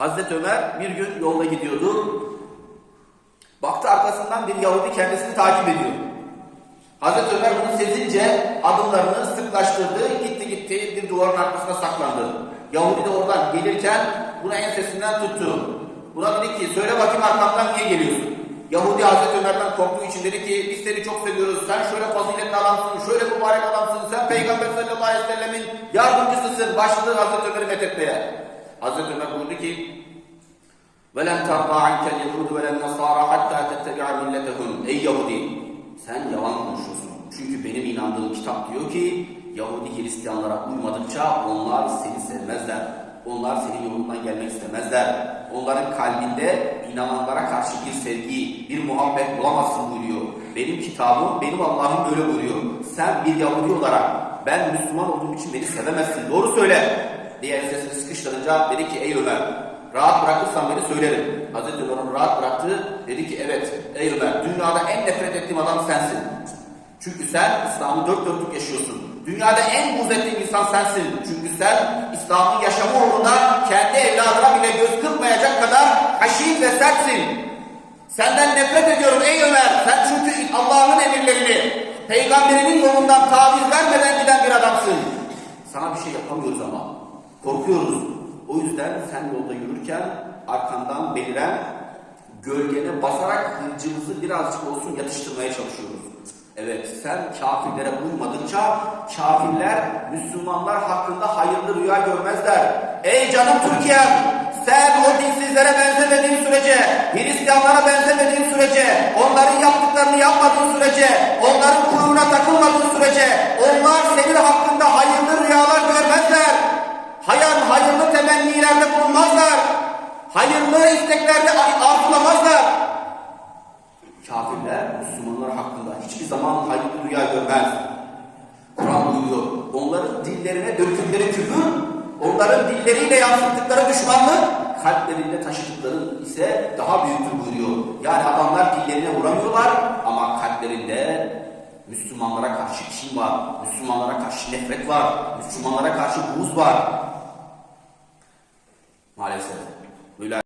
Hazreti Ömer bir gün yolda gidiyordu. Baktı arkasından bir Yahudi kendisini takip ediyor. Hazreti Ömer bunu sezince adımlarını sıklaştırdı. Gitti gitti bir duvarın arkasına saklandı. Yahudi de oradan gelirken buna ensesinden tuttu. Buna dedi ki söyle bakayım arkamdan niye geliyorsun? Yahudi Hazreti Ömer'den korktuğu için dedi ki biz seni çok seviyoruz. Sen şöyle faziletli adamsın, şöyle mübarek adamsın. Sen Peygamber sallallahu aleyhi ve sellemin yardımcısısın. Başladı Hazreti Ömer'i methetmeye. Hazreti Ömer buyurdu ki وَلَنْ تَرْضَى عَنْكَ الْيَهُودُ وَلَا النَّصَارَى حَتَّى تَتَّبِعَ مِلَّتَهُمْ Ey Yahudi! Sen yalan konuşuyorsun. Çünkü benim inandığım kitap diyor ki Yahudi Hristiyanlara uymadıkça onlar seni sevmezler. Onlar senin yolundan gelmek istemezler. Onların kalbinde inananlara karşı bir sevgi, bir muhabbet bulamazsın buyuruyor. Benim kitabım, benim Allah'ım böyle buyuruyor. Sen bir Yahudi olarak ben Müslüman olduğum için beni sevemezsin. Doğru söyle. Diğer sesini sıkıştırınca dedi ki ey Ömer Rahat bırakırsan beni söylerim. Hazreti Ömer onu rahat bıraktı. Dedi ki evet ey Ömer dünyada en nefret ettiğim adam sensin. Çünkü sen İslam'ı dört dörtlük yaşıyorsun. Dünyada en buz ettiğim insan sensin. Çünkü sen İslam'ın yaşamı uğruna kendi evladına bile göz kırpmayacak kadar haşin ve sertsin. Senden nefret ediyorum ey Ömer. Sen çünkü Allah'ın emirlerini, peygamberinin yolundan taviz vermeden giden bir adamsın. Sana bir şey yapamıyoruz ama. Korkuyoruz. O yüzden sen yolda yürürken arkandan beliren gölgene basarak hıncımızı birazcık olsun yatıştırmaya çalışıyoruz. Evet sen kafirlere uymadıkça kafirler Müslümanlar hakkında hayırlı rüya görmezler. Ey canım Türkiye'm sen o dinsizlere benzemediğin sürece, Hristiyanlara benzemediğin sürece, onların yaptıklarını yapmadığın sürece, onların kuyruğuna takılmadığın sürece, onlar senin görmezler. Hayal, hayırlı temennilerde bulunmazlar. Hayırlı isteklerde arzulamazlar. Kafirler Müslümanlar hakkında hiçbir zaman hayırlı rüya görmez. Kur'an buyuruyor. Onların dillerine döktükleri küfür, onların dilleriyle yansıttıkları düşmanlık, kalplerinde taşıdıkları ise daha büyüktür buyuruyor. Yani adamlar dillerine vuramıyorlar ama kalplerinde Müslümanlara karşı kin var, Müslümanlara karşı nefret var, Müslümanlara karşı buğz var. Maalesef. Böyle